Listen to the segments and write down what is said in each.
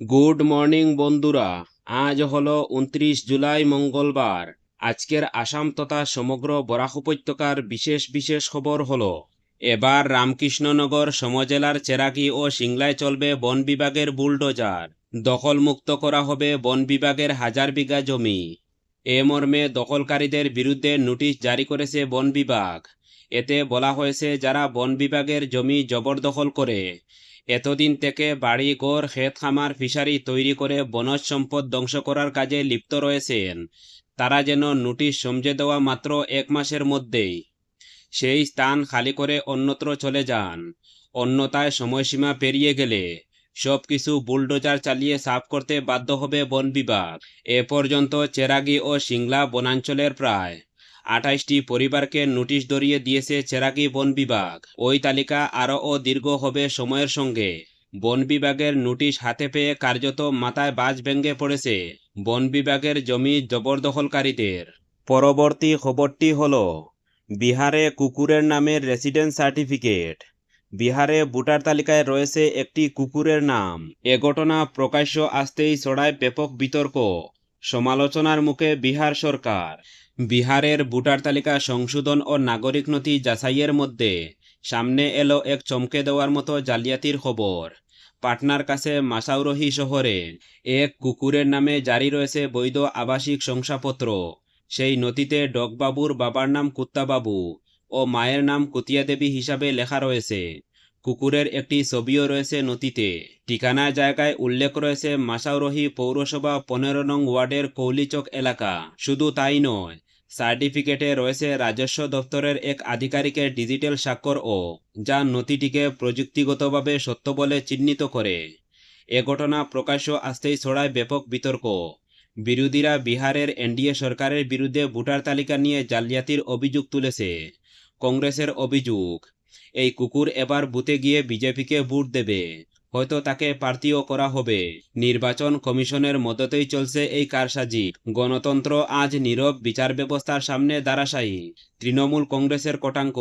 Good morning বন্ধুরা। আজ হলো উনত্রিশ জুলাই মঙ্গলবার। আজকের আসাম তথা সমগ্র বরাক উপত্যকার বিশেষ বিশেষ খবর হলো, এবার রামকৃষ্ণনগর সমজেলার চেরাকি ও সিংলায় চলবে বন বিভাগের বুলডোজার। দখলমুক্ত করা হবে বন বিভাগের হাজার বিঘা জমি। এ মর্মে দখলকারীদের বিরুদ্ধে নোটিশ জারি করেছে বন বিভাগ। এতে বলা হয়েছে, যারা বন বিভাগের জমি জবরদখল করে এতদিন থেকে বাড়ি, ঘর, ক্ষেত খামার, ফিশারি তৈরি করে বনজ সম্পদ ধ্বংস করার কাজে লিপ্ত রয়েছেন। তারা যেন নোটিশ সমঝে দেওয়া মাত্র এক মাসের মধ্যেই। সেই স্থান খালি করে অন্যত্র চলে যান। অন্যতায় সময়সীমা পেরিয়ে গেলে সব কিছু বুলডোজার চালিয়ে সাফ করতে বাধ্য হবে বন বিভাগ। এ পর্যন্ত চেরাগি ও সিংলা বনাঞ্চলের প্রায় আঠাইশটি পরিবারকে নোটিশ ধরিয়ে দিয়েছে চেরাকি বন বিভাগ। ওই তালিকা আরও ও দীর্ঘ হবে সময়ের সঙ্গে। বন বিভাগের নোটিশ হাতে পেয়ে কার্যত মাথায় বাজ ভেঙে পড়েছে বন বিভাগের জমি জবরদখলকারীদের। পরবর্তী খবরটি হল, বিহারে কুকুরের নামের রেসিডেন্স সার্টিফিকেট। বিহারে ভোটার তালিকায় রয়েছে একটি কুকুরের নাম। এ ঘটনা প্রকাশ্য আসতেই ছড়ায় ব্যাপক বিতর্ক। সমালোচনার মুখে বিহার সরকার। বিহারের ভোটার তালিকা সংশোধন ও নাগরিক নথি যাচাইয়ের মধ্যে সামনে এলো এক চমকে দেওয়ার মতো জালিয়াতির খবর। পাটনার কাছে মাসাউরহি শহরে এক কুকুরের নামে জারি রয়েছে বৈধ আবাসিক শংসাপত্র। সেই নথিতে ডগবাবুর বাবার নাম কুত্তাবাবু ও মায়ের নাম কুতিয়া দেবী হিসাবে লেখা রয়েছে। কুকুরের একটি ছবিও রয়েছে নথিতে। ঠিকানা, জায়গায় উল্লেখ রয়েছে মাসাউরহি পৌরসভা পনেরো নং ওয়ার্ডের কৌলিচক এলাকা। শুধু তাই নয়, সার্টিফিকেটে রয়েছে রাজস্ব দপ্তরের এক আধিকারিকের ডিজিটাল স্বাক্ষর ও, যা নথিটিকে প্রযুক্তিগতভাবে সত্য বলে চিহ্নিত করে। এ ঘটনা প্রকাশ্য আসতেই ছড়ায় ব্যাপক বিতর্ক। বিরোধীরা বিহারের এনডিএ সরকারের বিরুদ্ধে ভোটার তালিকা নিয়ে জালিয়াতির অভিযোগ তুলেছে। কংগ্রেসের অভিযোগ এই কুকুর এবার বুথে গিয়ে বিজেপিকে ভোট দেবে। হয়তো তাকে প্রার্থীও করা হবে। নির্বাচন কমিশনের মদতেই চলছে এই কারসাজি। গণতন্ত্র আজ নীরব বিচার ব্যবস্থার সামনে দাঁড়াশায়ী। তৃণমূল কংগ্রেসের কটাঙ্ক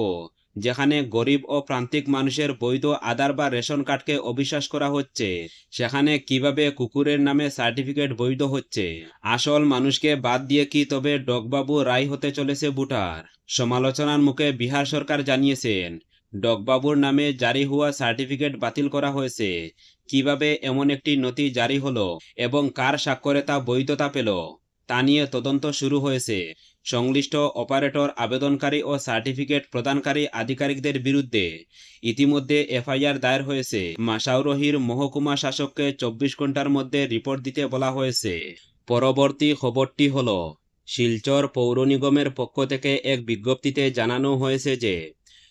যেখানে গরিব ও প্রান্তিক মানুষের বৈধ আধার বা রেশন কার্ডকে অবিশ্বাস করা হচ্ছে। সেখানে কীভাবে কুকুরের নামে সার্টিফিকেট বৈধ হচ্ছে? আসল মানুষকে বাদ দিয়ে কি তবে ডগবাবু রায় হতে চলেছে ভোটার? সমালোচনার মুখে বিহার সরকার জানিয়েছেন ডগবাবুর নামে জারি হওয়া সার্টিফিকেট বাতিল করা হয়েছে। কীভাবে এমন একটি নথি জারি হলো এবং কার স্বাক্ষরে তা বৈধতা পেল, তা নিয়ে তদন্ত শুরু হয়েছে। সংশ্লিষ্ট অপারেটর, আবেদনকারী ও সার্টিফিকেট প্রদানকারী আধিকারিকদের বিরুদ্ধে ইতিমধ্যে এফআইআর দায়ের হয়েছে। মাসাউরহির মহকুমা শাসককে চব্বিশ ঘণ্টার মধ্যে রিপোর্ট দিতে বলা হয়েছে। পরবর্তী খবরটি হল, শিলচর পৌর নিগমের পক্ষ থেকে এক বিজ্ঞপ্তিতে জানানো হয়েছে যে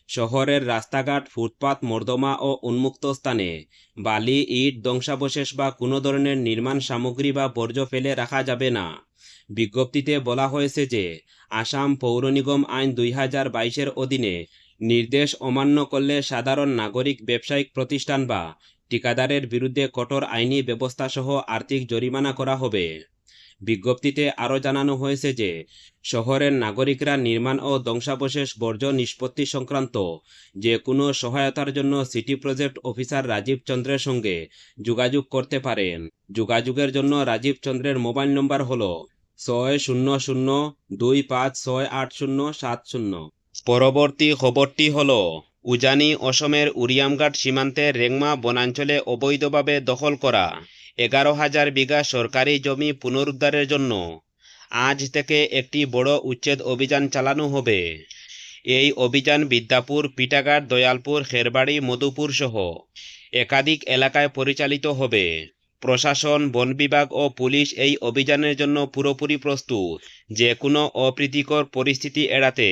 শহরের রাস্তাঘাট, ফুটপাত, মর্দমা ও উন্মুক্ত স্থানে বালি, ইট, ধ্বংসাবশেষ বা কোনো ধরনের নির্মাণ সামগ্রী বা বর্জ্য ফেলে রাখা যাবে না। বিজ্ঞপ্তিতে বলা হয়েছে যে, আসাম পৌর নিগম আইন দুই হাজার বাইশের অধীনে নির্দেশ অমান্য করলে সাধারণ নাগরিক, ব্যবসায়িক প্রতিষ্ঠান বা ঠিকাদারের বিরুদ্ধে কঠোর আইনি ব্যবস্থা সহ আর্থিক জরিমানা করা হবে। বিজ্ঞপ্তিতে আরও জানানো হয়েছে যে, শহরের নাগরিকরা নির্মাণ ও ধ্বংসাবশেষ বর্জ্য নিষ্পত্তি সংক্রান্ত যে কোনো সহায়তার জন্য সিটি প্রজেক্ট অফিসার রাজীব চন্দ্রের সঙ্গে যোগাযোগ করতে পারেন। যোগাযোগের জন্য রাজীব চন্দ্রের মোবাইল নম্বর হল ছয় শূন্য শূন্য দুই পাঁচ ছয় আট শূন্য সাত শূন্য। পরবর্তী খবরটি হল, উজানি অসমের উরিয়ামঘাট সীমান্তে রেংমা বনাঞ্চলে অবৈধভাবে দখল করা। এগারো হাজার বিঘা সরকারি জমি পুনরুদ্ধারের জন্য আজ থেকে একটি বড় উচ্ছেদ অভিযান চালানো হবে। এই অভিযান বিদ্যাপুর পিটাঘাট দয়ালপুর, খেরবাড়ি, মধুপুর সহ একাধিক এলাকায় পরিচালিত হবে। প্রশাসন, বন বিভাগ ও পুলিশ এই অভিযানের জন্য পুরোপুরি প্রস্তুত। যে কোনো অপ্রীতিকর পরিস্থিতি এড়াতে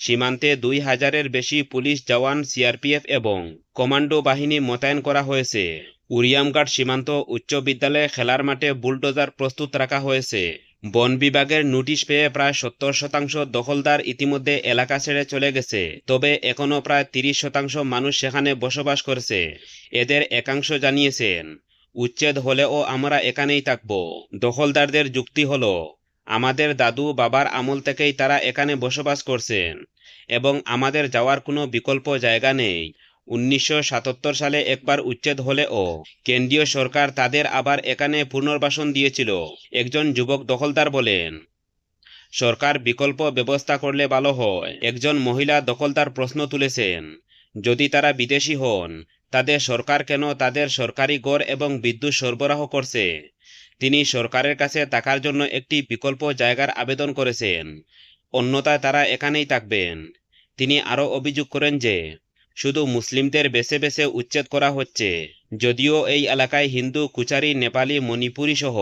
সীমান্তে দুই হাজারের বেশি পুলিশ জওয়ান সিআরপিএফ এবং কমান্ডো বাহিনী মোতায়েন করা হয়েছে। উরিয়ামঘাট সীমান্ত উচ্চ বিদ্যালয়ে খেলার মাঠে বুলডোজার প্রস্তুত রাখা হয়েছে। বন বিভাগের নোটিশ পেয়ে প্রায় সত্তর শতাংশ দখলদার ইতিমধ্যে এলাকা ছেড়ে চলে গেছে, তবে এখনও প্রায় তিরিশ শতাংশ মানুষ সেখানে বসবাস করছে, এদের একাংশ জানিয়েছেন। উচ্ছেদ হলেও আমরা এখানেই থাকব। দখলদারদের যুক্তি হলো আমাদের দাদু বাবার আমল থেকেই তারা এখানে বসবাস করছেন এবং আমাদের যাওয়ার কোনো বিকল্প জায়গা নেই। উনিশশো সাতাত্তর সালে একবার উচ্ছেদ হলেও কেন্দ্রীয় সরকার তাদের আবার এখানে পুনর্বাসন দিয়েছিল, একজন যুবক দখলদার বলেন। সরকার বিকল্প ব্যবস্থা করলে ভালো হয়, একজন মহিলা দখলদার প্রশ্ন তুলেছেন, যদি তারা বিদেশি হন, তাদের সরকার কেন তাদের সরকারি গড় এবং বিদ্যুৎ সরবরাহ করছে? তিনি সরকারের কাছে থাকার জন্য একটি বিকল্প জায়গার আবেদন করেছেন। অন্যথায় তারা এখানেই থাকবেন। তিনি আরও অভিযোগ করেন যে, শুধু মুসলিমদের বেছে বেছে উচ্ছেদ করা হচ্ছে, যদিও এই এলাকায় হিন্দু, কুচারি, নেপালি, মণিপুরী সহ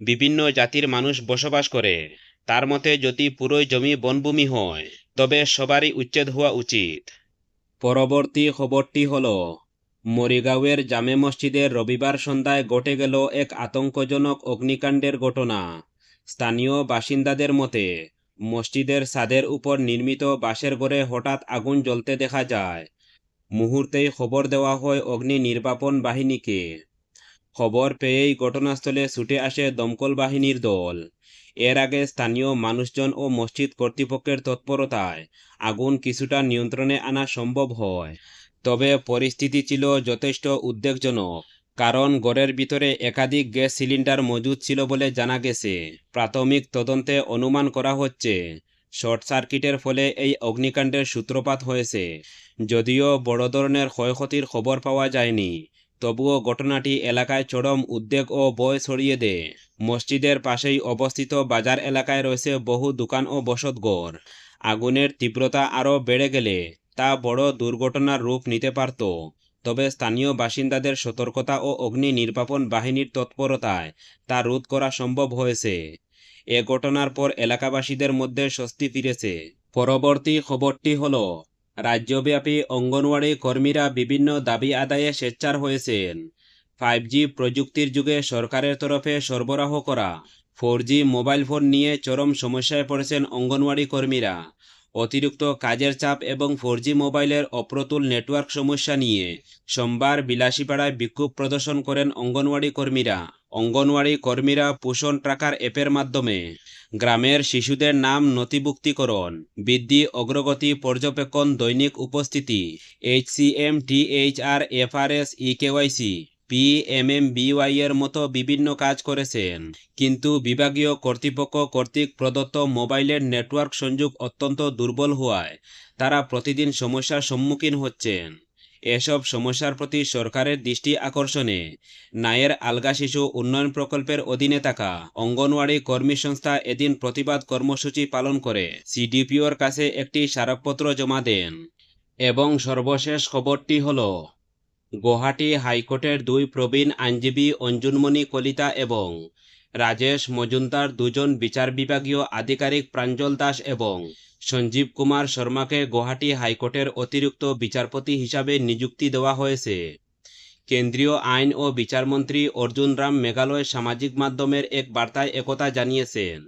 বিভিন্ন জাতির মানুষ বসবাস করে। তার মতে যদি পুরোই জমি বনভূমি হয়, তবে সবারই উচ্ছেদ হওয়া উচিত। পরবর্তী খবরটি হল মরিগাঁওয়ের জামে মসজিদের রবিবার সন্ধ্যায় ঘটে গেল এক আতঙ্কজনক অগ্নিকাণ্ডের ঘটনা। স্থানীয় বাসিন্দাদের মতে মসজিদের ছাদের উপর নির্মিত বাঁশের ঘরে হঠাৎ আগুন জ্বলতে দেখা যায়। মুহূর্তেই খবর দেওয়া হয় অগ্নি নির্বাপন বাহিনীকে। খবর পেয়েই ঘটনাস্থলে ছুটে আসে দমকল বাহিনীর দল। এর আগে স্থানীয় মানুষজন ও মসজিদ কর্তৃপক্ষের তৎপরতায় আগুন কিছুটা নিয়ন্ত্রণে আনা সম্ভব হয়। তবে পরিস্থিতি ছিল যথেষ্ট উদ্বেগজনক, কারণ ঘরের ভিতরে একাধিক গ্যাস সিলিন্ডার মজুদ ছিল বলে জানা গেছে। প্রাথমিক তদন্তে অনুমান করা হচ্ছে, শর্ট সার্কিটের ফলে এই অগ্নিকাণ্ডের সূত্রপাত হয়েছে। যদিও বড় ধরনের ক্ষয়ক্ষতির খবর পাওয়া যায়নি, তবুও ঘটনাটি এলাকায় চরম উদ্বেগ ও বয় ছড়িয়ে দেয়। মসজিদের পাশেই অবস্থিত বাজার এলাকায় রয়েছে বহু দোকান ও বসতঘর। আগুনের তীব্রতা আরও বেড়ে গেলে তা বড় দুর্ঘটনার রূপ নিতে পারত। তবে স্থানীয় বাসিন্দাদের সতর্কতা ও অগ্নি নির্বাপন বাহিনীর তৎপরতায় তা রোধ করা সম্ভব হয়েছে। এ ঘটনার পর এলাকাবাসীদের মধ্যে স্বস্তি ফিরেছে। পরবর্তী খবরটি হল, রাজ্যব্যাপী অঙ্গনওয়াড়ি কর্মীরা বিভিন্ন দাবি আদায়ে স্বেচ্ছার হয়েছেন। ফাইভ জি প্রযুক্তির যুগে সরকারের তরফে সরবরাহ করা ফোর মোবাইল ফোন নিয়ে চরম সমস্যায় পড়েছেন অঙ্গনওয়াড়ি কর্মীরা। অতিরিক্ত কাজের চাপ এবং ফোর মোবাইলের অপ্রতুল নেটওয়ার্ক সমস্যা নিয়ে সোমবার বিলাসীপাড়ায় বিক্ষোভ প্রদর্শন করেন অঙ্গনওয়াড়ি কর্মীরা। অঙ্গনওয়াড়ি কর্মীরা পোষণ ট্রাকার অ্যাপের মাধ্যমে গ্রামের শিশুদের নাম নথিভুক্তিকরণ, বৃদ্ধি, অগ্রগতি, পর্যবেক্ষণ, দৈনিক উপস্থিতি H C M T H R FRS HCM THR M M এর মতো বিভিন্ন কাজ করেছেন। কিন্তু বিভাগীয় কর্তৃপক্ষ কর্তৃক প্রদত্ত মোবাইলের নেটওয়ার্ক সংযোগ অত্যন্ত দুর্বল হওয়ায় তারা প্রতিদিন সমস্যার সম্মুখীন হচ্ছেন। এসব সমস্যার প্রতি সরকারের দৃষ্টি আকর্ষণে নায়ের আলগা শিশু উন্নয়ন প্রকল্পের অধীনে থাকা অঙ্গনওয়াড়ি কর্মী সংস্থা এদিন প্রতিবাদ কর্মসূচি পালন করে সিডিপিওর কাছে একটি স্মারকপত্র জমা দেন। এবং সর্বশেষ খবরটি হল গুয়াহাটি হাইকোর্টের দুই প্রবীণ আইনজীবী অঞ্জুনমণি কলিতা এবং রাজেশ মজুমদার দুজন বিচার বিভাগীয় আধিকারিক প্রাঞ্জল দাস এবং সঞ্জীব কুমার শর্মাকে গুয়াহাটি হাইকোর্টের অতিরিক্ত বিচারপতি হিসাবে নিযুক্তি দেওয়া হয়েছে। কেন্দ্রীয় আইন ও বিচারমন্ত্রী অর্জুন রাম মেঘালয় সামাজিক মাধ্যমের এক বার্তায় একথা জানিয়েছেন।